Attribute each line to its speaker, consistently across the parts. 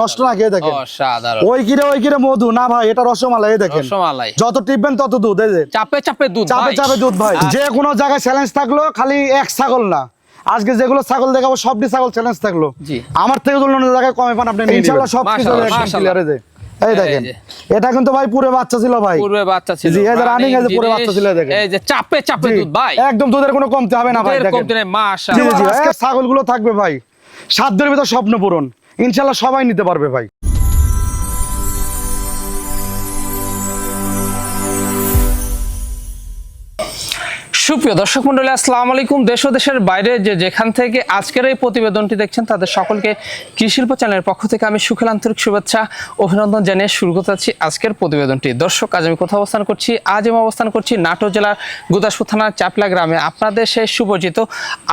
Speaker 1: নষ্ট না খেয়ে দেখেন। ওই কিরে ওই কিরে মধু। না ভাই এটা রসমালাই দেখেন।
Speaker 2: রসমালাই।
Speaker 1: যত টিপবেন তত দুধ এই যে।
Speaker 2: চাপে চাপে দুধ
Speaker 1: চাপে চাপে দুধ ভাই। যে কোনো জায়গায় চ্যালেঞ্জ থাকল খালি এক ছাগল না। আজকে যেগুলো ছাগল দেখাবো সবটি ছাগল চ্যালেঞ্জ থাকল। আমার থেকে জায়গায় কমে পান আপনি ইনশাআল্লাহ সব কিছু
Speaker 2: মাশাআল্লাহ,
Speaker 1: একদম এই যে। এই
Speaker 2: এই
Speaker 1: দেখেন। এটা কিন্তু ভাই পুরো বাচ্চা ছিল ভাই।
Speaker 2: বাচ্চা ছিল
Speaker 1: জি, পুরো বাচ্চা ছিল, দেখেন।
Speaker 2: এই যে চাপে চাপে দুধ ভাই।
Speaker 1: একদম দুধের কোনো কমতে হবে না ভাই দেখেন।
Speaker 2: কমতি নেই
Speaker 1: জি জি
Speaker 2: মাশাআল্লাহ
Speaker 1: আজকে ছাগলগুলো থাকবে ভাই। সাধ্যের ভিতর স্বপ্ন পূরণ। ইনশাল্লাহ সবাই নিতে পারবে ভাই।
Speaker 2: সুপ্রিয় দর্শক মন্ডলী, আসসালামু আলাইকুম। দেশ ও দেশের বাইরে যে যেখান থেকে আজকের এই প্রতিবেদনটি দেখছেন, তাদের সকলকে কৃষিল্প চ্যানেলের পক্ষ থেকে আমি সুখেল আন্তরিক শুভেচ্ছা, অভিনন্দন জানিয়ে শুরু করতে আজকের প্রতিবেদনটি। দর্শক, আজ আমি কোথাও অবস্থান করছি? আজ আমি অবস্থান করছি নাটোর জেলার গুদাসপুর থানার চাপলা গ্রামে। আপনাদের সেই সুপরিচিত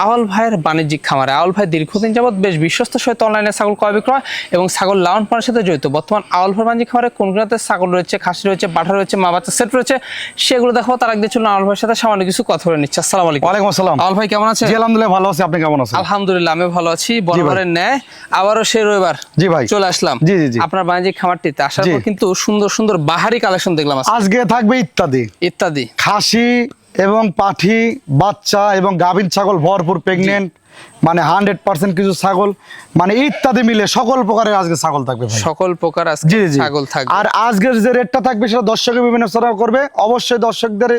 Speaker 2: আওয়াল ভাইয়ের বাণিজ্যিক খামারে। আওয়াল ভাই দীর্ঘদিন যাবৎ বেশ বিশ্বস্ত সহিত অনলাইনে ছাগল ক্রয় বিক্রয় এবং ছাগল লালন পালনের সাথে জড়িত। বর্তমান আওয়াল ভাইয়ের বাণিজ্যিক খামারে কোন কোন ছাগল রয়েছে, খাসি রয়েছে বাটা রয়েছে মা বাচ্চা সেট রয়েছে, সেগুলো দেখাবো তার আগে চলুন আওয়াল ভাইয়ের সাথে সামান্য কিছু কথা বলে নিচ্ছি। আসসালামু আলাইকুম।
Speaker 1: ওয়ালাইকুম আসসালাম।
Speaker 2: আল ভাই কেমন আছেন?
Speaker 1: জি আলহামদুলিল্লাহ ভালো আছি। আপনি কেমন আছেন?
Speaker 2: আলহামদুলিল্লাহ আমি ভালো আছি। বরাবরের ন্যায়। আবারও সেই রবিবার
Speaker 1: জি ভাই।
Speaker 2: চলে আসলাম।
Speaker 1: জি, জি, জি।
Speaker 2: আপনার বাণিজ্যিক খামারটিতে আসার পর কিন্তু সুন্দর সুন্দর বাহারি কালেকশন দেখলাম আজকে।
Speaker 1: আজকে থাকবে ইত্যাদি।
Speaker 2: ইত্যাদি।
Speaker 1: খাসি এবং পাঠি বাচ্চা এবং গাভীর ছাগল ভরপুর প্রেগনেন্ট মানে হান্ড্রেড পার্সেন্ট কিছু ছাগল মানে ইত্যাদি মিলে সকল প্রকারের আজকে ছাগল থাকবে
Speaker 2: সকল প্রকার আজকে
Speaker 1: জি জি
Speaker 2: ছাগল থাকবে।
Speaker 1: আর আজকের যে রেটটা থাকবে সেটা দর্শকের বিবেচনা করবে। অবশ্যই দর্শকদের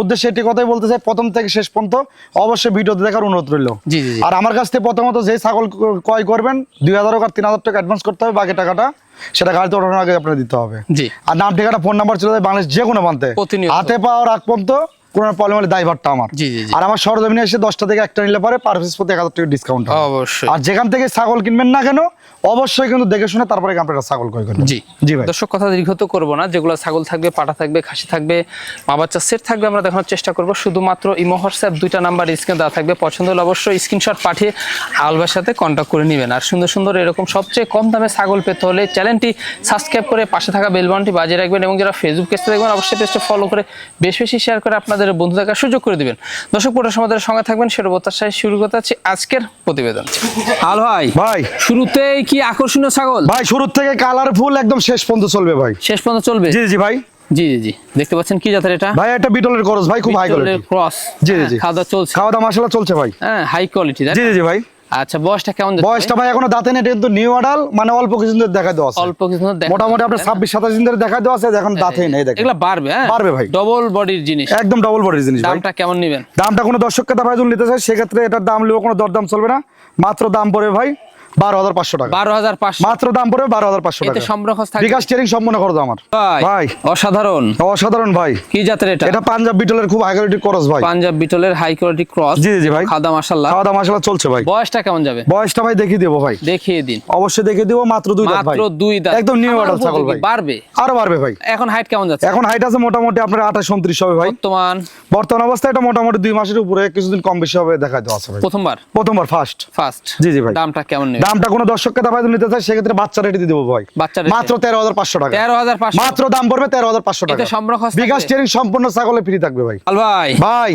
Speaker 1: উদ্দেশ্যে এটি কথাই বলতে চাই প্রথম থেকে শেষ পর্যন্ত অবশ্যই ভিডিওতে দেখার অনুরোধ রইল।
Speaker 2: জি, জি।
Speaker 1: আর আমার কাছ থেকে প্রথমত যে ছাগল ক্রয় করবেন দুই হাজার আর তিন হাজার টাকা অ্যাডভান্স করতে হবে বাকি টাকাটা সেটা গাড়িতে ওঠানোর আগে আপনার দিতে হবে।
Speaker 2: জি।
Speaker 1: আর নাম ঠিকানা ফোন নাম্বার চলে যায় বাংলাদেশ যে কোনো প্রান্তে হাতে পাওয়ার আগ পর্যন্ত কোনো প্রবলেম হলে দায়ভারটা আমার।
Speaker 2: জি, জি, জি।
Speaker 1: আর আমার সরজমিনে এসে দশটা থেকে একটা নিলে পরে পার পিস প্রতি এক হাজার টাকা ডিসকাউন্ট
Speaker 2: অবশ্যই।
Speaker 1: আর যেখান থেকে ছাগল কিনবেন না কেন অবশ্যই কিন্তু দেখে শুনে তারপরে আপনারা ছাগল ক্রয় করবেন।
Speaker 2: জি।
Speaker 1: জি ভাই।
Speaker 2: দর্শক কথা দীর্ঘত করব না। যেগুলো ছাগল থাকবে পাটা থাকবে খাসি থাকবে মা বাচ্চা সেট থাকবে আমরা দেখানোর চেষ্টা করব। শুধুমাত্র ইমো হোয়াটসঅ্যাপ দুইটা নাম্বার স্ক্রিনে দেওয়া থাকবে। পছন্দ হলে অবশ্যই স্ক্রিনশট পাঠিয়ে আলবার সাথে কন্ট্যাক্ট করে নেবেন। আর সুন্দর সুন্দর এরকম সবচেয়ে কম দামে ছাগল পেতে হলে চ্যানেলটি সাবস্ক্রাইব করে পাশে থাকা বেলবনটি বাজিয়ে রাখবেন। এবং যারা ফেসবুক পেজটা দেখবেন অবশ্যই পেজটা ফলো করে বেশ বেশি শেয়ার করে আপনাদের বন্ধু থাকার সুযোগ করে দিবেন। দর্শক পুরো সমাজের সঙ্গে থাকবেন সেটা প্রত্যাশায় শুরু করতে হচ্ছে আজকের প্রতিবেদন। আল ভাই।
Speaker 1: ভাই।
Speaker 2: শুরুতেই কি আকর্ষণীয় ছাগল?
Speaker 1: ভাই শুরু থেকে কালারফুল একদম শেষ পর্যন্ত চলবে ভাই।
Speaker 2: শেষ পর্যন্ত চলবে?
Speaker 1: জি জি ভাই।
Speaker 2: জি জি জি। দেখতে পাচ্ছেন কি জাতের এটা?
Speaker 1: ভাই এটা বিটলের ক্রস ভাই খুব হাই কোয়ালিটি
Speaker 2: ক্রস।
Speaker 1: জি, জি, জি।
Speaker 2: খাওয়া দাওয়া চলছে।
Speaker 1: খাওয়া দাওয়া মাশাআল্লাহ চলছে ভাই।
Speaker 2: হ্যাঁ হাই কোয়ালিটি
Speaker 1: জি জি জি ভাই।
Speaker 2: আচ্ছা বয়সটা কেমন
Speaker 1: বয়সটা ভাই এখনও দাঁতে নেই কিন্তু নিউ আডাল মানে অল্প কিছু দিন দেখা দেওয়া আছে।
Speaker 2: অল্প কিছু দেখা
Speaker 1: মোটামুটি আপনার ছাব্বিশ সাতাশ দিন ধরে দেখা দেওয়া আছে এখন দাঁতে নেই দেখেন।
Speaker 2: এগুলা বাড়বে হ্যাঁ।
Speaker 1: বাড়বে ভাই।
Speaker 2: ডবল বডির জিনিস।
Speaker 1: একদম ডবল বডির জিনিস
Speaker 2: দামটা কেমন নেবেন?
Speaker 1: দামটা কোনো দর্শককে দাম যদি নিতে চায় সেক্ষেত্রে এটার দাম লিও কোনো দরদাম চলবে না। মাত্র দাম পড়বে ভাই বারো হাজার পাঁচশো টাকা।
Speaker 2: বারো হাজার পাঁচশো।
Speaker 1: মাত্র দাম পড়বে বারো হাজার পাঁচশো টাকা।
Speaker 2: সম্পর্ক
Speaker 1: বিকাশ ট্রেনিং সম্পূর্ণ খরচ আমার।
Speaker 2: ভাই
Speaker 1: ভাই।
Speaker 2: অসাধারণ।
Speaker 1: অসাধারণ ভাই।
Speaker 2: কি জাতের এটা?
Speaker 1: এটা পাঞ্জাব বিটলের খুব হাই কোয়ালিটির খরচ ভাই।
Speaker 2: পাঞ্জাব বিটলের হাই কোয়ালিটি ক্রস
Speaker 1: জি জি ভাই।
Speaker 2: খাদা মাসাল্লাহ
Speaker 1: খাওয়া দাওয়া চলছে ভাই।
Speaker 2: বয়সটা কেমন যাবে?
Speaker 1: বয়সটা ভাই দেখিয়ে দেবো ভাই।
Speaker 2: দেখিয়ে দিন।
Speaker 1: অবশ্যই দেখিয়ে দেবো মাত্র দুই দাঁত ভাই।
Speaker 2: মাত্র দুই দাঁত।
Speaker 1: একদম নিউ
Speaker 2: আমার
Speaker 1: ছাগল ভাই।
Speaker 2: বাড়বে?
Speaker 1: আরও বাড়বে ভাই।
Speaker 2: এখন হাইট কেমন যাচ্ছে?
Speaker 1: এখন হাইট আছে মোটামুটি আপনার আঠাশ উনত্রিশ হবে ভাই।
Speaker 2: বর্তমান?
Speaker 1: বর্তমান অবস্থায় এটা মোটামুটি দুই মাসের উপরে কিছুদিন কম বেশি হবে দেখা দেওয়া আছে ভাই।
Speaker 2: প্রথমবার?
Speaker 1: প্রথমবার ফার্স্ট
Speaker 2: ফার্স্ট
Speaker 1: জি, জি ভাই।
Speaker 2: দামটা কেমন নেবে?
Speaker 1: দামটা কোনো দর্শককে দাবাই নিতে চায় সেক্ষেত্রে বাচ্চা রেটে দিয়ে দেবো ভাই।
Speaker 2: বাচ্চা
Speaker 1: মাত্র তেরো হাজার পাঁচশো টাকা।
Speaker 2: তেরো হাজার
Speaker 1: মাত্র দাম পড়বে তেরো হাজার পাঁচশো টাকা। বিকাশ? ট্রেনিং সম্পূর্ণ ছাগলে ফ্রি থাকবে ভাই।
Speaker 2: ভাই।
Speaker 1: ভাই।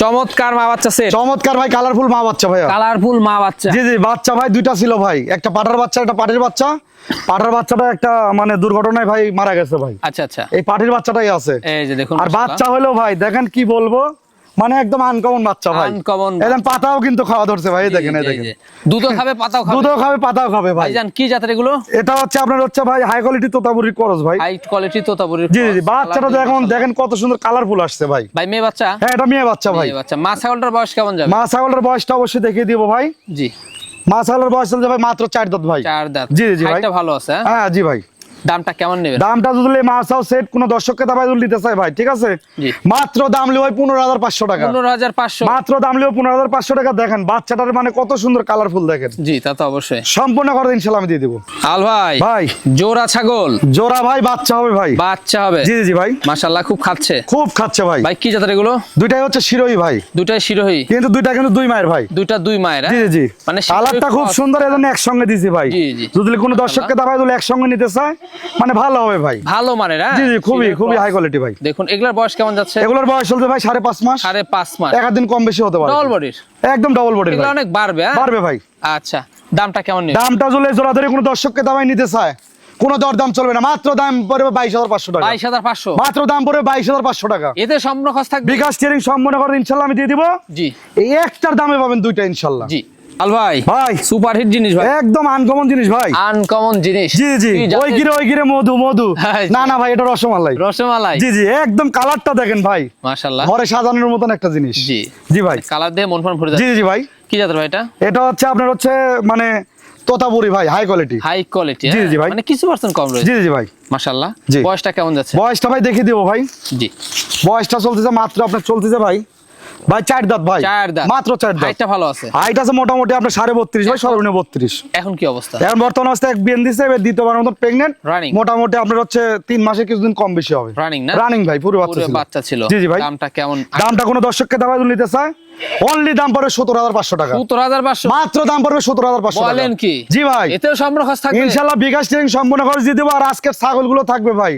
Speaker 2: চমৎকার মা বাচ্চা সেট
Speaker 1: চমৎকার ভাই কালারফুল মা বাচ্চা ভাইয়া।
Speaker 2: কালারফুল মা বাচ্চা।
Speaker 1: জি জি বাচ্চা ভাই দুইটা ছিল ভাই। একটা পাটার বাচ্চা একটা পাটির বাচ্চা। পাটার বাচ্চাটা একটা মানে দুর্ঘটনায় ভাই মারা গেছে ভাই।
Speaker 2: আচ্ছা আচ্ছা।
Speaker 1: এই পাটির বাচ্চাটাই আছে।
Speaker 2: এই যে দেখুন
Speaker 1: আর বাচ্চা হলো ভাই দেখেন কি বলব? মানে একদম আনকমন বাচ্চা ভাই। একদম পাতাও কিন্তু খাওয়া ধরছে ভাই দেখেন এই দেখেন।
Speaker 2: দুধও খাবে পাতাও খাবে।
Speaker 1: দুধও খাবে পাতাও খাবে ভাই।
Speaker 2: জান কি জাতের এগুলো?
Speaker 1: এটা হচ্ছে আপনার হচ্ছে ভাই হাই কোয়ালিটি তোতাপুরি করস ভাই।
Speaker 2: হাই কোয়ালিটি তোতাপুরির
Speaker 1: জি জি বাচ্চাটা দেখুন দেখেন কত সুন্দর কালারফুল আসছে ভাই।
Speaker 2: ভাই মেয়ে বাচ্চা?
Speaker 1: হ্যাঁ এটা মেয়ে বাচ্চা ভাই।
Speaker 2: বাচ্চা। মা ছাগলটার বয়স কেমন যাবে?
Speaker 1: মা ছাগলটার বয়সটা অবশ্যই দেখিয়ে দিব ভাই।
Speaker 2: জি।
Speaker 1: মা ছাগলের বয়স চলছে ভাই মাত্র চার দাঁত ভাই।
Speaker 2: চার দাঁত।
Speaker 1: জি, জি, ভাই।
Speaker 2: হাইটটা ভালো আছে হ্যাঁ?
Speaker 1: হ্যাঁ জি ভাই।
Speaker 2: দামটা কেমন নেবেন?
Speaker 1: দামটা যদি মাছাও সেট কোনো দর্শককে দাবাই যদি নিতে চাই ভাই ঠিক আছে? মাত্র দাম লিও পনেরো হাজার পাঁচশো টাকা।
Speaker 2: পনেরো হাজার পাঁচশো।
Speaker 1: মাত্র দাম লিও পনেরো হাজার পাঁচশো টাকা দেখেন বাচ্চাটার মানে কত সুন্দর কালারফুল দেখেন।
Speaker 2: জি তা তো অবশ্যই।
Speaker 1: সম্পূর্ণ করে ইনশাল্লাহ আমি দিয়ে দিব।
Speaker 2: আল ভাই
Speaker 1: ভাই।
Speaker 2: জোড়া ছাগল?
Speaker 1: জোড়া ভাই বাচ্চা হবে ভাই।
Speaker 2: বাচ্চা হবে।
Speaker 1: জি জি ভাই।
Speaker 2: মাশাল্লাহ খুব খাচ্ছে।
Speaker 1: খুব খাচ্ছে ভাই।
Speaker 2: ভাই কি জাতের এগুলো?
Speaker 1: দুইটাই হচ্ছে শিরোই ভাই।
Speaker 2: দুটাই শিরোহী।
Speaker 1: কিন্তু দুইটা কিন্তু দুই মায়ের ভাই।
Speaker 2: দুইটা দুই মায়ের
Speaker 1: জি
Speaker 2: হ্যাঁ?
Speaker 1: জি জি
Speaker 2: মানে
Speaker 1: কালারটা খুব সুন্দর এজন্য একসঙ্গে দিছি ভাই।
Speaker 2: জি, জি।
Speaker 1: যদি কোনো দর্শককে দাবাই দিলে একসঙ্গে নিতে চায় মানে ভালো হবে ভাই।
Speaker 2: ভালো মানের হ্যাঁ?
Speaker 1: জি জি খুবই খুবই হাই কোয়ালিটি ভাই।
Speaker 2: দেখুন এগুলার বয়স কেমন যাচ্ছে?
Speaker 1: এগুলোর বয়স চলতে ভাই সাড়ে পাঁচ মাস।
Speaker 2: সাড়ে পাঁচ মাস।
Speaker 1: এক দিন কম বেশি হতে পারে।
Speaker 2: ডবল বডির
Speaker 1: একদম ডবল বডির
Speaker 2: এগুলো অনেক বাড়বে হ্যাঁ?
Speaker 1: পারবে ভাই।
Speaker 2: আচ্ছা দামটা কেমন
Speaker 1: দামটা জলে জোড়া ধরে কোনো দর্শককে দামাই নিতে চায়। কোনো দর দাম চলবে না। মাত্র দাম পড়বে বাইশ হাজার পাঁচশো টাকা।
Speaker 2: বাইশ হাজার পাঁচশো?
Speaker 1: মাত্র দাম পড়বে বাইশ হাজার পাঁচশো টাকা।
Speaker 2: এতে সম্পূর্ণ খরচ থাকবে?
Speaker 1: বিকাশ স্টিয়ারিং সম্পন্ন করে ইনশাল্লাহ আমি দিয়ে দিব।
Speaker 2: জি।
Speaker 1: এই একটার দামে পাবেন দুইটা ইনশাল্লাহ।
Speaker 2: জি। আল ভাই
Speaker 1: ভাই।
Speaker 2: সুপার হিট জিনিস ভাই।
Speaker 1: একদম আনকমন জিনিস ভাই।
Speaker 2: আনকমন জিনিস।
Speaker 1: জি জি। ওই গিরে ওই গিরে মধু মধু।
Speaker 2: হ্যাঁ,
Speaker 1: না না ভাই এটা রসমালাই।
Speaker 2: রসমালাই।
Speaker 1: জি জি একদম কালারটা দেখেন ভাই।
Speaker 2: মাশাআল্লাহ।
Speaker 1: ঘরে সাজানোর মতন একটা জিনিস।
Speaker 2: জি।
Speaker 1: জি ভাই।
Speaker 2: কালার দিয়ে মন ফন ভরে
Speaker 1: জি জি ভাই।
Speaker 2: কি জাতের ভাই এটা?
Speaker 1: এটা হচ্ছে আপনার হচ্ছে মানে তোতাপুরি ভাই হাই কোয়ালিটি
Speaker 2: হাই কোয়ালিটি
Speaker 1: জি, জি ভাই।
Speaker 2: মানে কিছু পার্সেন্ট কম
Speaker 1: জি
Speaker 2: রয়েছে।
Speaker 1: জি ভাই।
Speaker 2: মাশাআল্লাহ। বয়সটা কেমন যাচ্ছে?
Speaker 1: বয়সটা ভাই দেখিয়ে দিব ভাই।
Speaker 2: জি।
Speaker 1: বয়সটা চলতেছে মাত্র আপনার চলতেছে ভাই। ভাই চার দাঁত ভাই।
Speaker 2: চার দাঁত।
Speaker 1: মাত্র চার দাঁত।
Speaker 2: হাইটটা ভালো আছে।
Speaker 1: হাইট আছে মোটামুটি আপনার সাড়ে বত্রিশ ভাই সর্বনিম্ন বত্রিশ।
Speaker 2: এখন কি অবস্থা?
Speaker 1: এখন বর্তমান অবস্থায় এক বিএন এবার দ্বিতীয়বার প্রেগনেন্ট
Speaker 2: Running।
Speaker 1: মোটামুটি আপনার হচ্ছে তিন মাসে কিছুদিন কম বেশি হবে।
Speaker 2: রানিং না?
Speaker 1: রানিং ভাই পুরো বাচ্চা ছিল।
Speaker 2: বাচ্চা ছিল।
Speaker 1: জি জি ভাই।
Speaker 2: দামটা কেমন?
Speaker 1: দামটা কোনো দর্শককে দাম নিতে চায়? অনলি দাম পড়বে সত্তর হাজার পাঁচশো টাকা।
Speaker 2: সত্তর হাজার পাঁচশো?
Speaker 1: মাত্র দাম পড়বে সত্তর হাজার পাঁচশো
Speaker 2: বলেন কি?
Speaker 1: জি ভাই।
Speaker 2: এতেও সম্পূর্ণ খরচ থাকবে?
Speaker 1: ইনশাল্লাহ বিকাশ ট্রেনিং সম্পূর্ণ খরচ দিয়ে দেবো আর আজকের ছাগলগুলো থাকবে ভাই।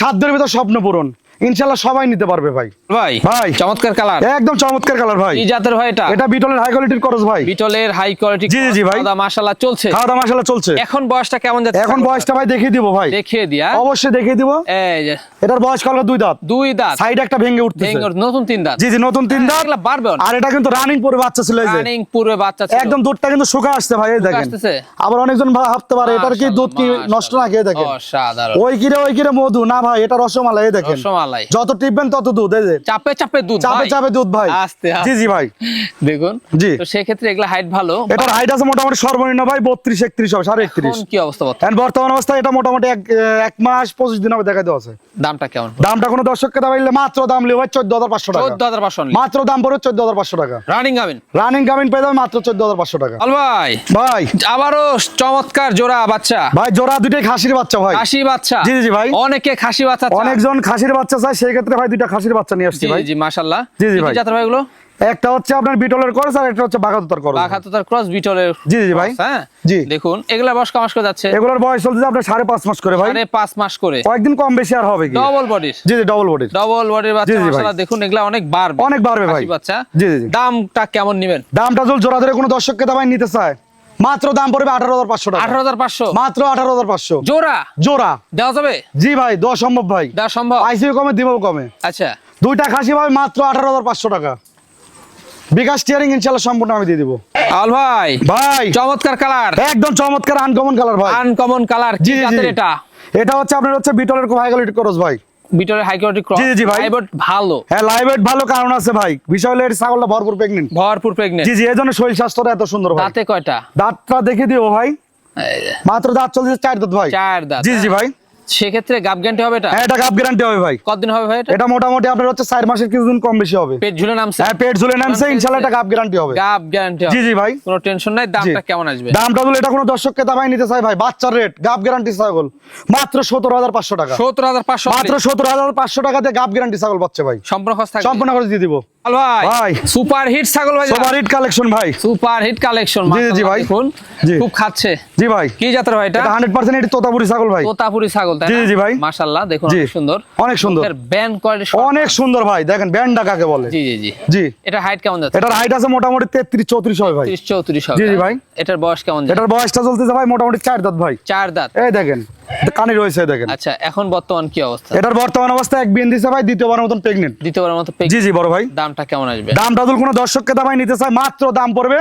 Speaker 1: সাধ্যের ভিতর স্বপ্ন পূরণ। ইনশাল্লাহ সবাই নিতে পারবে ভাই।
Speaker 2: ভাই
Speaker 1: ভাই।
Speaker 2: চমৎকার কালার।
Speaker 1: একদম চমৎকার কালার ভাই।
Speaker 2: কি জাতের ভাই এটা?
Speaker 1: এটা বিটলের হাই কোয়ালিটির খরচ ভাই।
Speaker 2: বিটলের হাই কোয়ালিটি
Speaker 1: জি, জি, ভাই।
Speaker 2: মাশাআল্লাহ চলছে।
Speaker 1: মাসালা চলছে।
Speaker 2: এখন বয়সটা কেমন যাচ্ছে?
Speaker 1: এখন বয়সটা ভাই দেখিয়ে দিব ভাই।
Speaker 2: দেখিয়ে দিয়া
Speaker 1: অবশ্যই দেখিয়ে দিব।
Speaker 2: এই যে।
Speaker 1: এটার বয়স দুই দাঁত।
Speaker 2: দুই দাঁত।
Speaker 1: সাইড একটা ভেঙে উঠতেছে।
Speaker 2: ভেঙে নতুন তিন দাঁত।
Speaker 1: জি জি নতুন তিন দাঁত।
Speaker 2: এগুলা বাড়বে
Speaker 1: আর এটা কিন্তু রানিং পরে বাচ্চা ছিল এই যে।
Speaker 2: রানিং পূর্বে বাচ্চা ছিল।
Speaker 1: একদম দুধটা কিন্তু শুকা আসছে ভাই এই দেখেন? আবার অনেকজন ভাবতে পারে এটার কি দুধ কি নষ্ট না খেয়ে দেখেন।
Speaker 2: অসাধারণ।
Speaker 1: ওই কিরে ওই কিরে মধু। না ভাই এটা রসমালাই দেখেন।
Speaker 2: রসমালাই।
Speaker 1: যত টিপবেন তত দুধ এই যে।
Speaker 2: চাপে চাপে দুধ
Speaker 1: চাপে। চাপে দুধ ভাই।
Speaker 2: আস্তে।
Speaker 1: জি জি ভাই।
Speaker 2: দেখুন
Speaker 1: জি।
Speaker 2: তো সেক্ষেত্রে এগুলা হাইট ভালো।
Speaker 1: এটার হাইট আছে মোটামুটি সর্বনিম্ন ভাই বত্রিশ একত্রিশ হবে সাড়ে একত্রিশ।
Speaker 2: এখন কি অবস্থা বর্তমানে?
Speaker 1: বর্তমান অবস্থায় এটা মোটামুটি এক এক মাস পঁচিশ দিন হবে দেখা দেওয়া আছে।
Speaker 2: দামটা কেমন?
Speaker 1: দামটা কোনো দর্শককে দাম দিলে মাত্র দাম লিও ভাই চোদ্দ হাজার পাঁচশো টাকা।
Speaker 2: চোদ্দ হাজার পাঁচশো
Speaker 1: মাত্র দাম হাজার পাঁচশো টাকা।
Speaker 2: রানিং গাবেন
Speaker 1: রানিং গামিন পেয়ে যাবে মাত্র চোদ্দ হাজার পাঁচশো টাকা।
Speaker 2: আল ভাই।
Speaker 1: ভাই।
Speaker 2: আবারও চমৎকার জোড়া বাচ্চা।
Speaker 1: ভাই জোড়া দুটাই খাসির বাচ্চা ভাই।
Speaker 2: খাসি বাচ্চা।
Speaker 1: জি, জি, ভাই।
Speaker 2: অনেকে খাসি বাচ্চা।
Speaker 1: অনেকজন খাসির বাচ্চা চাই সেই ক্ষেত্রে ভাই দুইটা খাসির বাচ্চা নিয়ে আসছি ভাই।
Speaker 2: জি মাশাআল্লাহ।
Speaker 1: জি, জি, ভাই।
Speaker 2: জাতের ভাই এগুলো
Speaker 1: একটা হচ্ছে আপনার বিটলের করস আর একটা হচ্ছে বাঘাতুতার করস।
Speaker 2: বাঘাতুতার ক্রস বিটলের
Speaker 1: জি, জি, ভাই।
Speaker 2: হ্যাঁ?
Speaker 1: জি।
Speaker 2: দেখুন এগুলা বয়স কমাস করে যাচ্ছে।
Speaker 1: এগুলোর বয়স চলছে আপনার সাড়ে পাঁচ মাস করে ভাই।
Speaker 2: সাড়ে পাঁচ মাস করে।
Speaker 1: কয়েকদিন কম বেশি আর হবে কি?
Speaker 2: ডবল বডির
Speaker 1: জি জি ডবল বডির
Speaker 2: ডবল বডির বাচ্চা। মাশাআল্লাহ দেখুন এগুলা অনেক বাড়বে।
Speaker 1: অনেক বাড়বে ভাই।
Speaker 2: বাচ্চা।
Speaker 1: জি, জি।
Speaker 2: দামটা কেমন নেবেন?
Speaker 1: দামটা যদি জোড়া ধরে কোনো দর্শককে দাবাই নিতে চায়? মাত্র দাম পড়বে আঠারো হাজার পাঁচশো টাকা।
Speaker 2: আঠারো হাজার পাঁচশো?
Speaker 1: মাত্র আঠারো হাজার পাঁচশো।
Speaker 2: জোড়া?
Speaker 1: জোড়া।
Speaker 2: দেওয়া যাবে?
Speaker 1: জি ভাই দেওয়া সম্ভব ভাই।
Speaker 2: দেওয়া সম্ভব?
Speaker 1: আইসিও কমে দিব কমে।
Speaker 2: আচ্ছা।
Speaker 1: দুইটা খাসি ভাই মাত্র আঠারো হাজার পাঁচশো টাকা। বিকাশ টিয়ারিং ইনশাল্লাহ সম্পূর্ণ আমি দিয়ে দিব।
Speaker 2: আল ভাই
Speaker 1: ভাই।
Speaker 2: চমৎকার কালার।
Speaker 1: একদম চমৎকার আনকমন কালার ভাই।
Speaker 2: আনকমন কালার
Speaker 1: জি
Speaker 2: এটা?
Speaker 1: এটা হচ্ছে আপনার হচ্ছে বিটলের কোয়ালিটি করস ভাই।
Speaker 2: বিটলের হাই কোয়ালিটি ক্রস
Speaker 1: জি, জি, ভাই।
Speaker 2: ভালো।
Speaker 1: হ্যাঁ লাইভ ভালো কারণ আছে ভাই। বিষয় হলো এর ছাগলটা ভরপুর প্রেগন্যান্ট
Speaker 2: ভরপুর প্রেগন্যান্ট
Speaker 1: জি জি এই জন্য শরীর স্বাস্থ্যটা এত সুন্দর ভাই।
Speaker 2: দাঁতে কয়টা?
Speaker 1: দাঁতটা দেখে দিও ভাই। মাত্র দাঁত চলছে চার দাঁত ভাই।
Speaker 2: চার দাঁত।
Speaker 1: জি জি ভাই।
Speaker 2: সেক্ষেত্রে গাব গ্যারান্টি হবে এটা?
Speaker 1: হ্যাঁ এটা গ্যারান্টি হবে ভাই।
Speaker 2: কতদিন হবে ভাই এটা?
Speaker 1: এটা মোটামুটি আপনার হচ্ছে চার মাসের কিছুদিন কম বেশি হবে।
Speaker 2: পেট ঝুলে নামছে?
Speaker 1: হ্যাঁ পেট ঝুলে নামছে ইনশাল্লাহ এটা গ্যারান্টি হবে।
Speaker 2: গাব গ্যারান্টি
Speaker 1: জি জি ভাই।
Speaker 2: কোনো টেনশন নাই দামটা কেমন আসবে?
Speaker 1: দামটা বলে এটা কোনো দর্শককে দাবাই নিতে চাই ভাই। বাচ্চার রেট গ্যারান্টি ছাগল। মাত্র সতেরো হাজার পাঁচশো টাকা।
Speaker 2: সত্তর হাজার পাঁচশো
Speaker 1: মাত্র সতেরো হাজার পাঁচশো টাকাতে গাপ গ্যারান্টি ছাগল পাচ্ছে ভাই।
Speaker 2: সম্পূর্ণ খরচ থাকবে?
Speaker 1: সম্পূর্ণ করে দিয়ে দিব।
Speaker 2: ভাই
Speaker 1: ভাই।
Speaker 2: সুপার হিট ছাগল ভাই
Speaker 1: সবার হিট কালেকশন ভাই।
Speaker 2: সুপার হিট কালেকশন
Speaker 1: জি, জি, ভাই।
Speaker 2: খুব খাচ্ছে।
Speaker 1: জি ভাই।
Speaker 2: কি জাতের ভাই এটা?
Speaker 1: এটা হান্ড্রেড পার্সেন্ট এটি তোতাপুরি ছাগল ভাই।
Speaker 2: তোতাপুরি ছাগল। তাই
Speaker 1: জি, জি, ভাই।
Speaker 2: মাশাআল্লাহ দেখুন অনেক সুন্দর।
Speaker 1: অনেক সুন্দর।
Speaker 2: ব্যান কোয়ালিটি
Speaker 1: অনেক সুন্দর ভাই। দেখেন ব্যান্ডা কাকে বলে?
Speaker 2: জি জি জি।
Speaker 1: জি।
Speaker 2: এটা হাইট কেমন যাচ্ছে?
Speaker 1: এটার হাইট আছে মোটামুটি তেত্রিশ চৌত্রিশ হবে ভাই।
Speaker 2: 30 34 হবে।
Speaker 1: জি, জি? ভাই।
Speaker 2: এটার বয়স কেমন যাচ্ছে?
Speaker 1: এটার বয়সটা চলতেছে ভাই মোটামুটি চার দাঁত ভাই।
Speaker 2: চার দাঁত।
Speaker 1: এই দেখেন কানে রয়েছে দেখেন।
Speaker 2: আচ্ছা এখন বর্তমান কি অবস্থা?
Speaker 1: এটার বর্তমান অবস্থা এক দিছে ভাই দ্বিতীয়বার মতন
Speaker 2: মতো
Speaker 1: জি জি বড় ভাই।
Speaker 2: দামটা কেমন আসবে?
Speaker 1: দামটা কোনো দর্শককে দামাই নিতে চায় মাত্র দাম পড়বে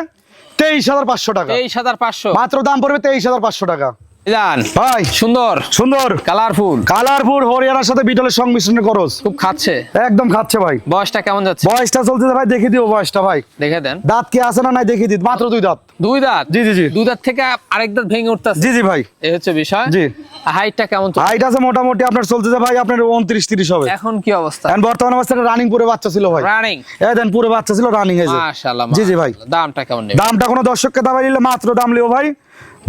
Speaker 1: তেইশ হাজার পাঁচশো টাকা।
Speaker 2: তেইশ হাজার পাঁচশো।
Speaker 1: মাত্র দাম পড়বে তেইশ হাজার পাঁচশো টাকা।
Speaker 2: জান
Speaker 1: ভাই।
Speaker 2: সুন্দর।
Speaker 1: সুন্দর।
Speaker 2: কালারফুল।
Speaker 1: কালারপুর হরিয়ানার সাথে বিটলের সংমিশ্রণে করস
Speaker 2: খুব খাচ্ছে।
Speaker 1: একদম খাচ্ছে ভাই।
Speaker 2: বয়সটা কেমন যাচ্ছে?
Speaker 1: বয়সটা চলতেছে ভাই দেখে দিও বয়সটা ভাই।
Speaker 2: দেখে দেন।
Speaker 1: দাঁত কি আছে না নাই দেখিয়ে দিত মাত্র দুই দাঁত।
Speaker 2: দুই দাঁত?
Speaker 1: জি, জি, জি।
Speaker 2: দুই দাঁত থেকে আরেক দাঁত ভেঙে উঠতেছে।
Speaker 1: জি জি ভাই।
Speaker 2: এই হচ্ছে বিষয়।
Speaker 1: জি।
Speaker 2: হাইটটা কেমন
Speaker 1: হাইট আছে মোটামুটি আপনার চলতেছে ভাই আপনার উনত্রিশ তিরিশ হবে।
Speaker 2: এখন কি অবস্থা?
Speaker 1: এখন বর্তমান অবস্থায় রানিং পুরো বাচ্চা ছিল ভাই।
Speaker 2: রানিং
Speaker 1: এই দেন পুরো বাচ্চা ছিল রানিং হয়েছে
Speaker 2: মাশাআল্লাহ
Speaker 1: জি জি ভাই।
Speaker 2: দামটা কেমন
Speaker 1: দামটা কোনো দর্শককে দাবাই নিলে মাত্র দাম লিও ভাই।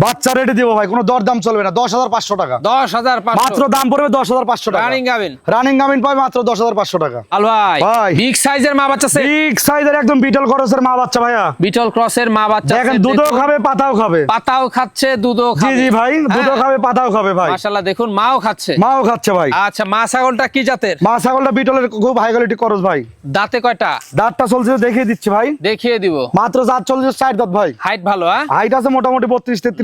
Speaker 1: বাচ্চা রেডি দিব ভাই কোনো দরদাম চলবে না দশ হাজার পাঁচশো টাকা।
Speaker 2: দশ হাজার
Speaker 1: মাত্র দাম পড়বে দশ হাজার পাঁচশো টাকা।
Speaker 2: রানিং গাবিন
Speaker 1: রানিং গাবিন পাবে মাত্র দশ হাজার পাঁচশো টাকা।
Speaker 2: আল ভাই
Speaker 1: ভাই।
Speaker 2: বিগ সাইজের মা বাচ্চা
Speaker 1: বিগ সাইজের একদম বিটল ক্রস এর মা বাচ্চা ভাইয়া।
Speaker 2: বিটল ক্রস এর মা বাচ্চা
Speaker 1: দেখেন দুধও খাবে পাতাও খাবে।
Speaker 2: পাতাও খাচ্ছে দুধও খাবে।
Speaker 1: জি জি ভাই
Speaker 2: হ্যাঁ।
Speaker 1: দুধও খাবে পাতাও খাবে ভাই।
Speaker 2: মাশাআল্লাহ দেখুন মাও খাচ্ছে।
Speaker 1: মাও খাচ্ছে ভাই।
Speaker 2: আচ্ছা মা ছাগলটা কি জাতের?
Speaker 1: মা ছাগলটা বিটলের খুব হাই কোয়ালিটি ক্রস ভাই।
Speaker 2: দাঁতে কয়টা?
Speaker 1: দাঁতটা চলছে দেখিয়ে দিচ্ছি ভাই।
Speaker 2: দেখিয়ে দিব।
Speaker 1: মাত্র চার চলছে 60 দাঁত ভাই।
Speaker 2: হাইট ভালো হ্যাঁ?
Speaker 1: হাইট আছে মোটামুটি
Speaker 2: 32
Speaker 1: 33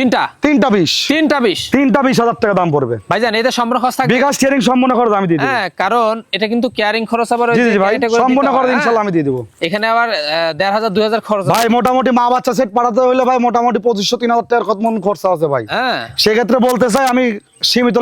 Speaker 2: তিনটা?
Speaker 1: তিনটা বিশ।
Speaker 2: তিনটা বিশ?
Speaker 1: তিনটা বিশ হাজার টাকা দাম পড়বে।
Speaker 2: ভাইজান এটা সম্পূর্ণ খরচ থাকবে?
Speaker 1: বিকাশ কেয়ারিং সম্পূর্ণ খরচ আমি দিয়ে দিবো।
Speaker 2: হ্যাঁ কারণ এটা কিন্তু কেয়ারিং খরচ আবার
Speaker 1: জি জি ভাই সম্পূর্ণ খরচ ইনশাআল্লাহ আমি দিয়ে দেব।
Speaker 2: এখানে আবার আহ, দেড় হাজার দুই হাজার খরচ আছে।
Speaker 1: ভাই মোটামুটি মা বাচ্চা সেট পাঠাতে হলে ভাই মোটামুটি পঁচিশশো তিন হাজার টাকার কত মন খরচা আছে ভাই?
Speaker 2: হ্যাঁ।
Speaker 1: সেক্ষেত্রে বলতে চাই আমি সীমিত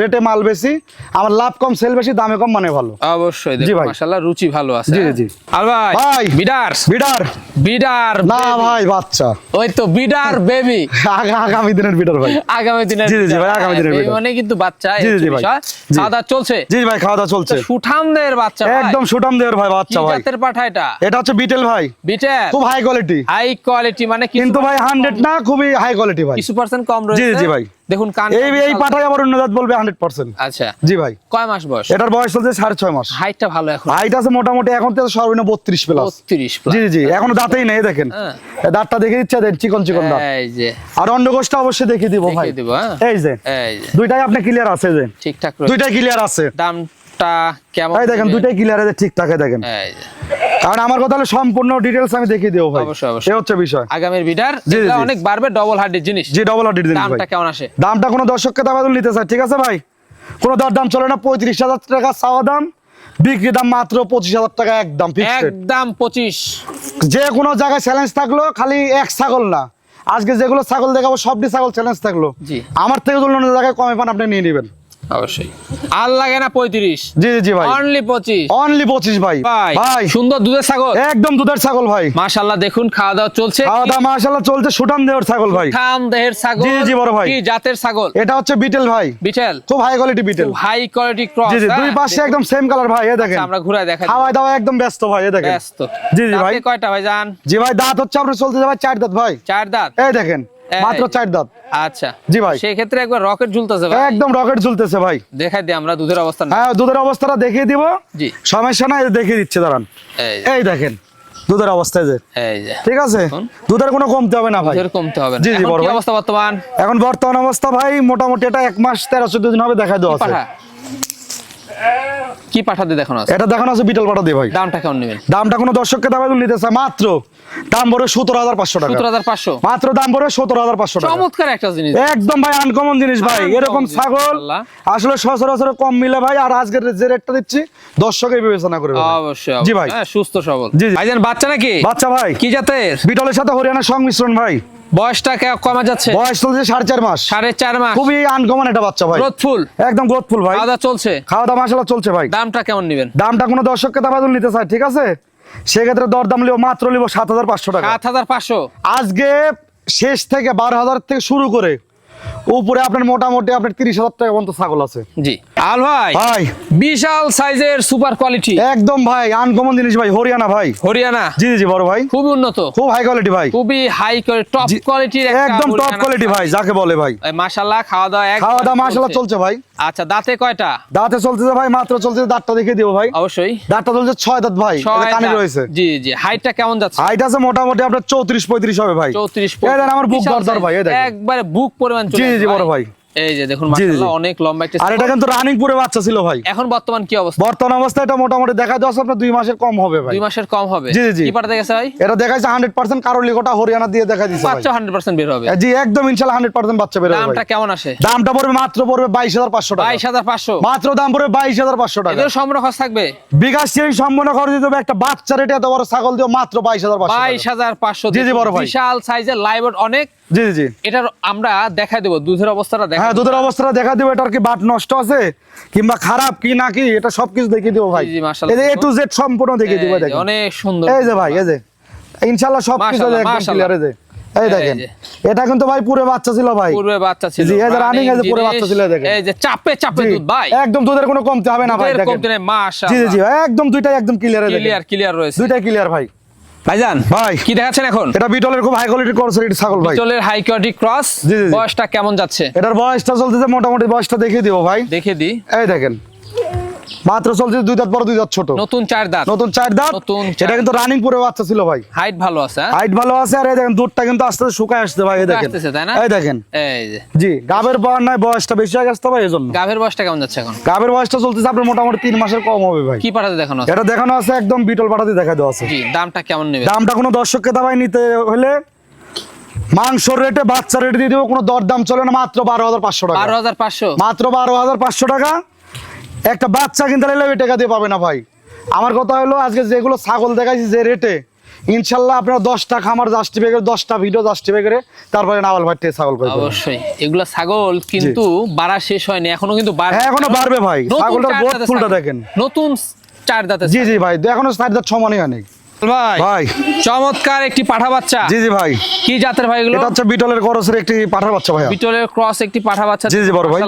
Speaker 1: রেটে মাল বেশি আমার লাভ কম সেল বেশি দামে কম মানে ভালো।
Speaker 2: অবশ্যই
Speaker 1: জি ভাই।
Speaker 2: মাশাআল্লাহ রুচি ভালো আছে
Speaker 1: জি,
Speaker 2: হ্যাঁ।
Speaker 1: জি।
Speaker 2: আর ভাই
Speaker 1: ভাই।
Speaker 2: বিডার।
Speaker 1: বিডার।
Speaker 2: বিডার
Speaker 1: না ভাই বাচ্চা।
Speaker 2: ওই তো বিডার বেবি
Speaker 1: আগামী দিনের বিডার ভাই।
Speaker 2: আগামী দিনের
Speaker 1: জি, জি, ভাই, আগামী দিনের
Speaker 2: হ্যাঁ,
Speaker 1: বিডার।
Speaker 2: মানে কিন্তু বাচ্চা
Speaker 1: জি, জি, ভাই।
Speaker 2: খাওয়া দাওয়া চলছে?
Speaker 1: জি ভাই খাওয়া দাওয়া চলছে।
Speaker 2: সুঠামদের বাচ্চা ভাই।
Speaker 1: একদম সুটাম দেওয়ার ভাই বাচ্চা ভাই।
Speaker 2: জাতের পাঠা এটা?
Speaker 1: এটা হচ্ছে বিটেল ভাই।
Speaker 2: বিটের
Speaker 1: খুব হাই কোয়ালিটি
Speaker 2: হাই কোয়ালিটি মানে
Speaker 1: কিন্তু ভাই হান্ড্রেড না খুবই হাই কোয়ালিটি ভাই।
Speaker 2: কিছু পার্সেন্ট কম রয়েছে
Speaker 1: জি, জি, ভাই।
Speaker 2: দেখুন কান
Speaker 1: এই এই পাঠাই আবার অন্য জাত বলবে হান্ড্রেড পার্সেন্ট
Speaker 2: আচ্ছা।
Speaker 1: জি ভাই।
Speaker 2: কয় মাস বয়স?
Speaker 1: এটার বয়স চলছে মাস।
Speaker 2: হাইটটা ভালো এখন।
Speaker 1: হাইট আছে মোটামুটি এখন তো সর্বনিম্ন বত্রিশ প্লাস
Speaker 2: 32
Speaker 1: জি জি জি এখনও দাঁতেই নেই দেখেন।
Speaker 2: হ্যাঁ।
Speaker 1: দাঁতটা দেখে দিচ্ছে দেন চিকন চিকন দাঁত।
Speaker 2: এই যে।
Speaker 1: আর অন্য গোষ্ঠটা অবশ্যই দেখিয়ে দিব ভাই।
Speaker 2: দেখিয়ে দিব হ্যাঁ।
Speaker 1: এই যে।
Speaker 2: এই যে।
Speaker 1: দুইটাই আপনি ক্লিয়ার আছে যে।
Speaker 2: ঠিকঠাক
Speaker 1: দুইটাই ক্লিয়ার আছে।
Speaker 2: দামটা কেমন
Speaker 1: এই দেখেন দুইটাই ক্লিয়ার আছে ঠিকঠাক দেখেন।
Speaker 2: এই যে।
Speaker 1: কারণ আমার কথা হলো সম্পূর্ণ ডিটেলস আমি দেখিয়ে দেবো ভাই।
Speaker 2: অবশ্যই, অবশ্যই।
Speaker 1: হচ্ছে বিষয়।
Speaker 2: আগামীর
Speaker 1: জি।
Speaker 2: অনেক বাড়বে ডবল হার্ডের জিনিস।
Speaker 1: জি ডবল দিন ভাই
Speaker 2: দামটা কেমন আসে?
Speaker 1: দামটা কোনো দর্শককে দাম নিতে চাই ঠিক আছে ভাই? কোনো দর দাম চলে না পঁয়ত্রিশ হাজার টাকা চাওয়া দাম বিক্রি দাম মাত্র পঁচিশ হাজার টাকা একদম ফিক্সড
Speaker 2: একদম পঁচিশ।
Speaker 1: যে কোনো জায়গায় চ্যালেঞ্জ থাকল খালি এক ছাগল না। আজকে যেগুলো ছাগল দেখাবো সবটি ছাগল চ্যালেঞ্জ থাকল।
Speaker 2: জি।
Speaker 1: আমার থেকে তুলনা জায়গায় কমে পান আপনি নিয়ে নেবেন।
Speaker 2: অবশ্যই। আর লাগে না পঁয়ত্রিশ।
Speaker 1: জি জি জি ভাই।
Speaker 2: অনলি পঁচিশ।
Speaker 1: অনলি পঁচিশ ভাই।
Speaker 2: ভাই
Speaker 1: ভাই।
Speaker 2: সুন্দর দুধের ছাগল।
Speaker 1: একদম দুধের ছাগল ভাই।
Speaker 2: মাশাল্লাহ দেখুন খাওয়া দাওয়া চলছে।
Speaker 1: খাওয়া দাওয়া মাসাল্লাহ চলছে। সুটাম দেওয়ার ছাগল ভাই।
Speaker 2: খাম দেহের ছাগল।
Speaker 1: জি, জি, বড় ভাই।
Speaker 2: কি জাতের ছাগল?
Speaker 1: এটা হচ্ছে বিটেল ভাই।
Speaker 2: বিটেল?
Speaker 1: খুব high quality Beetal.
Speaker 2: High quality cross
Speaker 1: জি জি দুই পাশে একদম সেম কালার ভাই এ দেখেন।
Speaker 2: আমরা ঘুরে দেখা
Speaker 1: খাওয়া দাওয়া একদম ব্যস্ত ভাই এ দেখেন।
Speaker 2: ব্যস্ত।
Speaker 1: জি, জি, ভাই।
Speaker 2: কয়টা ভাই জান
Speaker 1: জি ভাই দাঁত হচ্ছে আপনার চলতে যাবে চার দাঁত ভাই।
Speaker 2: চার দাঁত?
Speaker 1: এই দেখেন। মাত্র চার দাঁত।
Speaker 2: আচ্ছা।
Speaker 1: জি ভাই।
Speaker 2: সেই ক্ষেত্রে একবার রকেট ঝুলতেছে ভাই।
Speaker 1: একদম রকেট ঝুলতেছে ভাই।
Speaker 2: দেখাই দিই আমরা দুধের অবস্থা।
Speaker 1: হ্যাঁ দুধের অবস্থাটা দেখিয়ে দিব।
Speaker 2: জি।
Speaker 1: সমস্যা নাই দেখিয়ে দিচ্ছে দাঁড়ান।
Speaker 2: এই
Speaker 1: দেখেন দুধের অবস্থায় যে। ঠিক আছে? দুধের কোনো কমতে হবে না ভাই।
Speaker 2: কমতে হবে
Speaker 1: জি, জি,
Speaker 2: এখন
Speaker 1: বড়
Speaker 2: অবস্থা বর্তমান?
Speaker 1: এখন বর্তমান অবস্থা ভাই মোটামুটি এটা এক মাস তেরো চোদ্দ দিন হবে দেখা দেওয়া আছে।
Speaker 2: কি পাঠা দিয়ে দেখানো আছে?
Speaker 1: এটা দেখানো আছে বিটল দিয়ে ভাই।
Speaker 2: দামটা কেমন নেবেন?
Speaker 1: দামটা কোনো দর্শককে দাম নিতে চায় মাত্র দাম পড়বে সতেরো হাজার পাঁচশো টাকা।
Speaker 2: সতেরো হাজার পাঁচশো?
Speaker 1: মাত্র দাম পড়বে সতেরো হাজার পাঁচশো টাকা।
Speaker 2: চমৎকার একটা জিনিস।
Speaker 1: একদম ভাই আনকমন জিনিস ভাই। এরকম ছাগল আসলে সচরাচর কম মিলে ভাই আর আজকের যে রেটটা দিচ্ছি দর্শকের বিবেচনা করে ভাই।
Speaker 2: অবশ্যই
Speaker 1: জি ভাই।
Speaker 2: হ্যাঁ, সুস্থ সবল।
Speaker 1: জি, জি।
Speaker 2: ভাইজান বাচ্চা নাকি?
Speaker 1: বাচ্চা ভাই।
Speaker 2: কি জাতের?
Speaker 1: বিটলের সাথে হরিয়ানার সংমিশ্রণ ভাই।
Speaker 2: বয়সটা কমা যাচ্ছে?
Speaker 1: বয়স চলছে সাড়ে চার মাস।
Speaker 2: সাড়ে চার মাস।
Speaker 1: খুবই আনকমন একটা বাচ্চা ভাই।
Speaker 2: গ্রোথফুল?
Speaker 1: একদম গ্রোথফুল ভাই।
Speaker 2: খাওয়া দাওয়া চলছে?
Speaker 1: খাওয়া দাওয়া মাসালা চলছে ভাই।
Speaker 2: দামটা কেমন নেবেন?
Speaker 1: দামটা কোনো দর্শককে দাম নিতে চায় ঠিক আছে? সেক্ষেত্রে দরদাম লিব মাত্র লিব সাত হাজার পাঁচশো টাকা।
Speaker 2: সাত হাজার পাঁচশো?
Speaker 1: আজকে শেষ থেকে বারো হাজার থেকে শুরু করে উপরে আপনার মোটামুটি আপনার তিরিশ হাজার টাকা পর্যন্ত ছাগল আছে।
Speaker 2: জি। আল ভাই
Speaker 1: ভাই।
Speaker 2: বিশাল সাইজের সুপার কোয়ালিটি।
Speaker 1: একদম ভাই আনকমন জিনিস ভাই হরিয়ানা ভাই।
Speaker 2: হরিয়ানা?
Speaker 1: জি জি বড় ভাই।
Speaker 2: খুবই উন্নত।
Speaker 1: খুব হাই কোয়ালিটি ভাই।
Speaker 2: খুবই হাই টপ
Speaker 1: জি,
Speaker 2: কোয়ালিটির
Speaker 1: একদম টপ কোয়ালিটি ভাই যাকে বলে ভাই।
Speaker 2: মাশাল্লাহ খাওয়া দাওয়া
Speaker 1: খাওয়া দাওয়া মাসালা চলছে ভাই।
Speaker 2: আচ্ছা দাঁতে কয়টা?
Speaker 1: দাঁতে চলছে ভাই মাত্র চলছে দাঁতটা দেখে দিও ভাই।
Speaker 2: অবশ্যই।
Speaker 1: দাঁতটা চলছে ছয় দাঁত ভাই কানে রয়েছে।
Speaker 2: জি জি হাইটটা কেমন যাচ্ছে?
Speaker 1: হাইট আছে মোটামুটি আপনার চৌত্রিশ পঁয়ত্রিশ হবে ভাই।
Speaker 2: চৌত্রিশ
Speaker 1: আমার বুক দরদার ভাই
Speaker 2: একবারে বুক পরিমাণ
Speaker 1: জি, জি, বড় ভাই।
Speaker 2: এই যে দেখুন
Speaker 1: জি, জি, জি।
Speaker 2: মাশাআল্লাহ অনেক লম্বা একটা
Speaker 1: আর এটা কিন্তু রানিং পুরে বাচ্চা ছিল ভাই।
Speaker 2: এখন বর্তমান কি অবস্থা?
Speaker 1: বর্তমান অবস্থায় এটা মোটামুটি দেখা যাচ্ছে আপনার দুই মাসের কম হবে ভাই।
Speaker 2: দুই মাসের কম হবে।
Speaker 1: জি, জি, জি।
Speaker 2: কি পাঠাতে গেছে ভাই?
Speaker 1: এটা দেখাচ্ছে হান্ড্রেড পার্সেন্ট কারোর লিগোটা হরিয়ানা দিয়ে দেখা দিচ্ছে ভাই।
Speaker 2: বাচ্চা হান্ড্রেড পার্সেন্ট বের হবে।
Speaker 1: জি একদম ইনশাল্লাহ হান্ড্রেড পার্সেন্ট বাচ্চা বেরোবে ভাই
Speaker 2: দামটা কেমন আসে?
Speaker 1: দামটা পড়বে মাত্র পড়বে বাইশ হাজার পাঁচশো টাকা। মাত্র দাম পড়বে টাকা।
Speaker 2: সম্পূর্ণ খরচ থাকবে?
Speaker 1: বিকাশ চেয়ে সম্পূর্ণ করে দিতে হবে। একটা বাচ্চা রেটে এত বড় ছাগল দিয়ে মাত্র বাইশ হাজার পাঁচশো
Speaker 2: বাইশ
Speaker 1: টাকা।
Speaker 2: হাজার পাঁচশো
Speaker 1: জি, জি, বড় ভাই।
Speaker 2: বিশাল সাইজের লাইভ অনেক
Speaker 1: জি জি
Speaker 2: এটার আমরা দেবো দুধের অবস্থাটা দেখা
Speaker 1: হ্যাঁ দুধের অবস্থাটা দেখা দিব এটার কি বাট নষ্ট আছে? কিংবা খারাপ কি না কি এটা সবকিছু দেখিয়ে দিব ভাই।
Speaker 2: জি, মাশাআল্লাহ।
Speaker 1: এ টু জেড সম্পূর্ণ দেখিয়ে দিব দেখেন।
Speaker 2: অনেক সুন্দর
Speaker 1: এই যে ভাই এই যে। ইনশাআল্লাহ সবকিছু একদম
Speaker 2: মাশাআল্লাহ।
Speaker 1: ক্লিয়ার এই যে। এই দেখেন। এটা কিন্তু ভাই পুরো বাচ্চা ছিল ভাই।
Speaker 2: পূর্বে বাচ্চা ছিল।
Speaker 1: জি, এই যে running, এই যে পুরো বাচ্চা ছিল, দেখেন।
Speaker 2: এই যে চাপে চাপে দুধ ভাই।
Speaker 1: একদম দুধের কোনো কমতে হবে না ভাই দেখেন।
Speaker 2: কমতি নেই
Speaker 1: জি জি জি একদম দুইটাই একদম ক্লিয়ার
Speaker 2: ক্লিয়ার ক্লিয়ার রয়েছে।
Speaker 1: দুইটাই ক্লিয়ার ভাই।
Speaker 2: ভাইজান
Speaker 1: ভাই।
Speaker 2: কি দেখাচ্ছেন এখন?
Speaker 1: এটা বিটলের খুব হাই কোয়ালিটির ক্রস এটা ছাগল ভাই।
Speaker 2: চলের হাই কোয়ালিটি ক্রস। বয়সটা কেমন যাচ্ছে?
Speaker 1: এটার বয়সটা চলতেছে মোটামুটি বয়সটা দেখিয়ে দিব ভাই।
Speaker 2: দেখিয়ে দি
Speaker 1: এই দেখেন। মাত্র চলছে দুই দাঁত বড় দুই দাঁত ছোট।
Speaker 2: নতুন চার দাঁত।
Speaker 1: নতুন চার দাঁত।
Speaker 2: নতুন
Speaker 1: এটা কিন্তু রানিং পুরো বাচ্চা ছিল ভাই।
Speaker 2: হাইট ভালো আছে হ্যাঁ?
Speaker 1: হাইট ভালো আছে আর এই দেখেন দুধটা কিন্তু আস্তে আস্তে শুকায় আসছে ভাই এই দেখেন? এই দেখেন।
Speaker 2: এই যে।
Speaker 1: জি গাবের নাই বয়সটা বেশি হয়ে গেছে ভাই এই জন্য
Speaker 2: বয়সটা কেমন যাচ্ছে এখন?
Speaker 1: গাবের বয়সটা চলতেছে আপনার মোটামুটি তিন মাসের কম হবে ভাই।
Speaker 2: কি পাঠাতে দেখানো আছে?
Speaker 1: এটা দেখানো আছে একদম বিটল পাঠাতে দেখা দেওয়া আছে।
Speaker 2: জি দামটা কেমন নেবে?
Speaker 1: দামটা কোনো দর্শককে দাবাই নিতে হলে মাংস রেটে বাচ্চা রেটে দিয়ে দেবো কোনো দর দাম চলে না মাত্র বারো হাজার পাঁচশো টাকা।
Speaker 2: বারো হাজার পাঁচশো?
Speaker 1: মাত্র বারো হাজার পাঁচশো টাকা। একটা বাচ্চা কিন্তু গেলে ওই টাকা দিয়ে পাবে না ভাই। আমার কথা হলো আজকে যেগুলো ছাগল দেখাইছি যে রেটে ইনশাল্লাহ আপনারা দশটা খামার জাস্টি করে দশটা ভিডিও জাস্টি করে তারপরে নাওয়াল ভাই থেকে ছাগল পাবে
Speaker 2: অবশ্যই। এগুলা ছাগল কিন্তু বাড়া শেষ হয়নি এখনও কিন্তু।
Speaker 1: হ্যাঁ এখনও বাড়বে ভাই।
Speaker 2: ছাগলটা
Speaker 1: ছাগলটার ফুলটা দেখেন।
Speaker 2: নতুন চার দাঁতে
Speaker 1: জি জি ভাই এখনও চার দাঁত সমানই হয়নি
Speaker 2: ভাই
Speaker 1: ভাই।
Speaker 2: চমৎকার একটি পাঠা বাচ্চা।
Speaker 1: জি জি ভাই।
Speaker 2: কি জাতের ভাই এগুলো?
Speaker 1: এটা হচ্ছে বিটলের করসের একটি পাঠার বাচ্চা ভাইয়া।
Speaker 2: বিটলের ক্রস একটি পাঠা বাচ্চা।
Speaker 1: জি জি বড় ভাই।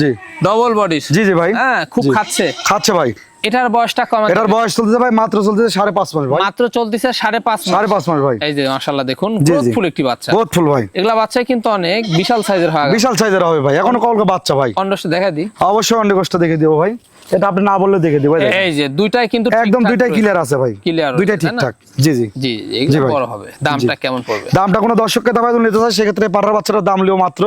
Speaker 1: জি।
Speaker 2: ডবল বডি
Speaker 1: জি জি ভাই।
Speaker 2: হ্যাঁ খুব খাচ্ছে।
Speaker 1: খাচ্ছে ভাই।
Speaker 2: এটার বয়সটা কম
Speaker 1: এটার বয়স চলতেছে ভাই মাত্র চলতেছে সাড়ে পাঁচ মাস ভাই।
Speaker 2: মাত্র চলতেছে সাড়ে পাঁচ মাস।
Speaker 1: সাড়ে পাঁচ মাস ভাই।
Speaker 2: এই যে মাশাল্লাহ দেখুন। গ্রোথফুল একটি বাচ্চা।
Speaker 1: বহুত ফুল ভাই।
Speaker 2: এগুলা বাচ্চা কিন্তু অনেক বিশাল সাইজের হয়।
Speaker 1: বিশাল সাইজের হবে ভাই। এখনও কলকা বাচ্চা ভাই।
Speaker 2: কন্ডসটা দেখা দি
Speaker 1: অবশ্যই অন্ডকোষটা দেখে দিও ভাই। এটা আপনি না বললে দেখে দেখেন।
Speaker 2: এই যে দুইটাই কিন্তু
Speaker 1: একদম দুইটাই ক্লিয়ার আছে ভাই।
Speaker 2: Clear
Speaker 1: দুইটাই? ঠিকঠাক। জি জি।
Speaker 2: জি এগুলো বড় হবে। দামটা কেমন পড়বে?
Speaker 1: দামটা কোনো দর্শককে দাবাই নিতে চায় সেক্ষেত্রে পাড়ার বাচ্চাটার দাম লিও মাত্র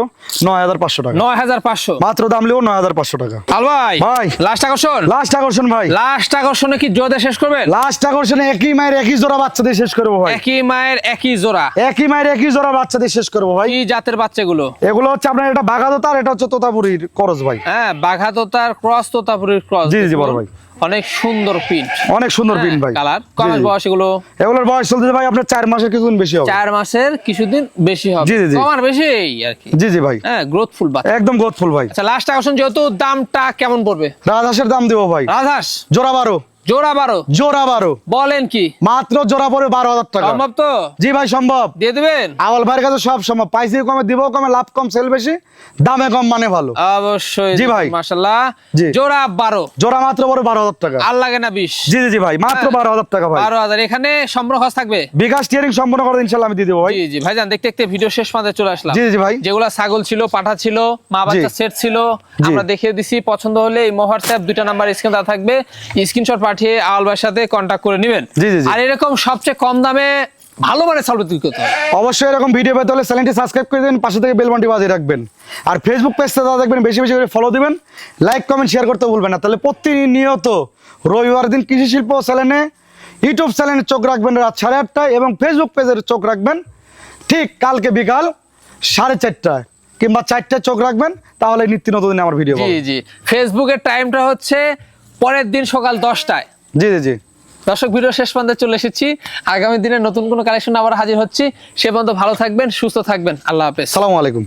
Speaker 1: নয় হাজার পাঁচশো টাকা।
Speaker 2: নয় হাজার পাঁচশো।
Speaker 1: মাত্র দাম লিও নয় হাজার পাঁচশো টাকা।
Speaker 2: আল ভাই
Speaker 1: ভাই।
Speaker 2: লাস্ট আকর্ষণ?
Speaker 1: লাস্ট আকর্ষণ ভাই।
Speaker 2: লাস্ট আকর্ষণে কি জোরে শেষ করবেন?
Speaker 1: লাস্ট আকর্ষণে একই মায়ের একই জোড়া বাচ্চা দিয়ে শেষ করব ভাই।
Speaker 2: একই মায়ের একই জোড়া।
Speaker 1: একই মায়ের একই জোড়া বাচ্চা দিয়ে শেষ করব ভাই।
Speaker 2: কি জাতের বাচ্চাগুলো?
Speaker 1: এগুলো হচ্ছে আপনার এটা বাগাদতা আর এটা হচ্ছে তোতাপুরির করজ ভাই।
Speaker 2: হ্যাঁ বাঘা তোতার ক্রস তোতাপুরির ক্রস
Speaker 1: জি, জি, বড় ভাই।
Speaker 2: অনেক সুন্দর প্রিন্ট
Speaker 1: অনেক সুন্দর পিন ভাই।
Speaker 2: কালার
Speaker 1: জি,
Speaker 2: বয়স এগুলো
Speaker 1: এগুলোর বয়স চলতেছে ভাই আপনার চার মাসের কিছুদিন বেশি হবে।
Speaker 2: মাসের কিছুদিন বেশি হবে।
Speaker 1: জি, জি, জি।
Speaker 2: কমার বেশি আর কি।
Speaker 1: জি জি ভাই।
Speaker 2: হ্যাঁ গ্রোথফুল বাচ্চা।
Speaker 1: একদম গ্রোথফুল ভাই।
Speaker 2: আচ্ছা লাস্ট আকর্ষণ যেহেতু দামটা কেমন পড়বে?
Speaker 1: রাজহাঁসের দাম দেবো ভাই।
Speaker 2: রাজহাঁস?
Speaker 1: জোড়া বারো।
Speaker 2: জোড়া বারো।
Speaker 1: জোড়া বারো।
Speaker 2: বলেন কি?
Speaker 1: মাত্র জোড়া পরে বারো হাজার টাকা।
Speaker 2: সম্ভব তো?
Speaker 1: জি ভাই সম্ভব।
Speaker 2: দিয়ে দিবেন?
Speaker 1: আওয়াল ভাইয়ের কাছে সব সম্ভব। পাইসি কমে দিব কমে লাভ কম সেল বেশি দামে কম মানে ভালো।
Speaker 2: অবশ্যই
Speaker 1: জি ভাই।
Speaker 2: মাশাল্লাহ
Speaker 1: জি।
Speaker 2: জোড়া বারো।
Speaker 1: জোড়া মাত্র পড়ে বারো হাজার টাকা।
Speaker 2: আর লাগে না বিশ।
Speaker 1: জি জি ভাই মাত্র
Speaker 2: হ্যাঁ।
Speaker 1: বারো হাজার টাকা ভাই।
Speaker 2: বারো হাজার। এখানে সম্পূর্ণ খরচ থাকবে?
Speaker 1: বিকাশ টিয়ারিং সম্পূর্ণ করে ইনশাল্লাহ আমি দিয়ে দেবো ভাই।
Speaker 2: জি জি। ভাইজান দেখতে দেখতে ভিডিও শেষ মাঝে চলে আসলাম।
Speaker 1: জি জি ভাই।
Speaker 2: যেগুলা ছাগল ছিল পাঠা ছিল মা বাচ্চা সেট ছিল আমরা দেখিয়ে দিছি। পছন্দ হলে এই হোয়াটসঅ্যাপ দুইটা নাম্বার স্ক্রিন দেওয়া থাকবে। স্ক্রিনশট পাঠিয়ে আওয়াল ভাইয়ের সাথে কন্ট্যাক্ট করে নেবেন। আর এরকম সবচেয়ে কম দামে ভালো মানে বিক্রি করতে
Speaker 1: অবশ্যই এরকম ভিডিও পেতে হলে চ্যানেলটি সাবস্ক্রাইব করে দেবেন পাশে থেকে বেল বাটনটি বাজিয়ে রাখবেন। আর ফেসবুক পেজটা যা দেখবেন বেশি বেশি করে ফলো দিবেন লাইক কমেন্ট শেয়ার করতে ভুলবেন না। তাহলে প্রতিনিয়ত রবিবার দিন কৃষি শিল্প চ্যানেলে ইউটিউব চ্যানেলে চোখ রাখবেন রাত সাড়ে আটটায় এবং ফেসবুক পেজের চোখ রাখবেন ঠিক কালকে বিকাল সাড়ে চারটায় কিংবা চারটায় চোখ রাখবেন তাহলে নিত্য নতুন আমার ভিডিও
Speaker 2: জি জি। ফেসবুকের টাইমটা হচ্ছে পরের দিন সকাল দশটায়।
Speaker 1: জি জি জি।
Speaker 2: দর্শক ভিডিও শেষ পর্যন্ত চলে এসেছি। আগামী দিনে নতুন কোনো কালেকশন আবার হাজির হচ্ছি। সে পর্যন্ত ভালো থাকবেন সুস্থ থাকবেন। আল্লাহ হাফেজ।
Speaker 1: সালামু আলাইকুম।